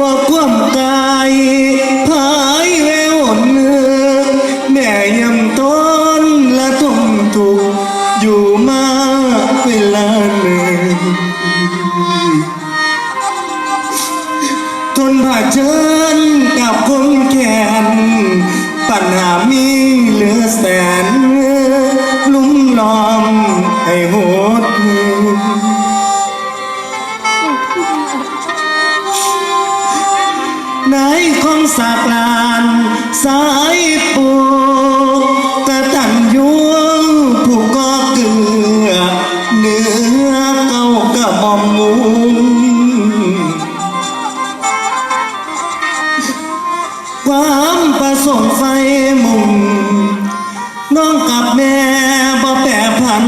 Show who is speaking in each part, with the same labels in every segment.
Speaker 1: บอกความกายพายเววเนือแม่ยำต้นและทมทุกอยู่มาเวลาหนึ่งทนผ่าเชิญกับคนแขนปัญหามีเหลือแสนลุ่มล้อมให้โหดหู นายของสากลานสายปูกระตันยูผู้ก็เกลือเนื้อเก่ากระหม่อมมุงความประสงค์ไฟมุงน้องกับแม่บ่แปรพัน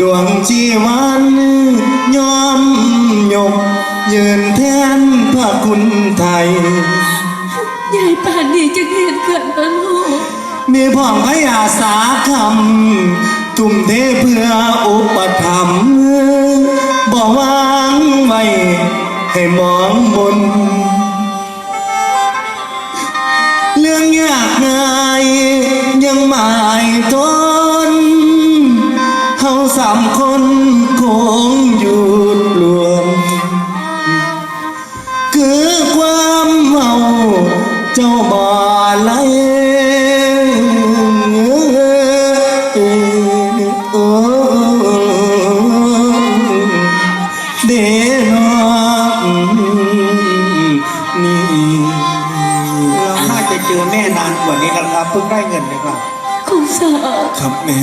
Speaker 1: ดวงชีวันยอมยก ยืนแทนพระคุณไทย
Speaker 2: ยายป่านนี้จะเห็นเกิดมาลูก
Speaker 1: มีพ่องพยาสาคำทุ่มเทเพื่ออุปถัมภ์บ่วางไว้ให้มองบน เรื่องยากง่ายยังหมายทนเฮาสามคนคงอยู่ เดนอนี่
Speaker 3: เราน่าจะเจอแม่นานกว่านี้แล้วครับเพิ่งได้เงินเลยครับ
Speaker 2: คงสา
Speaker 1: ครับแม่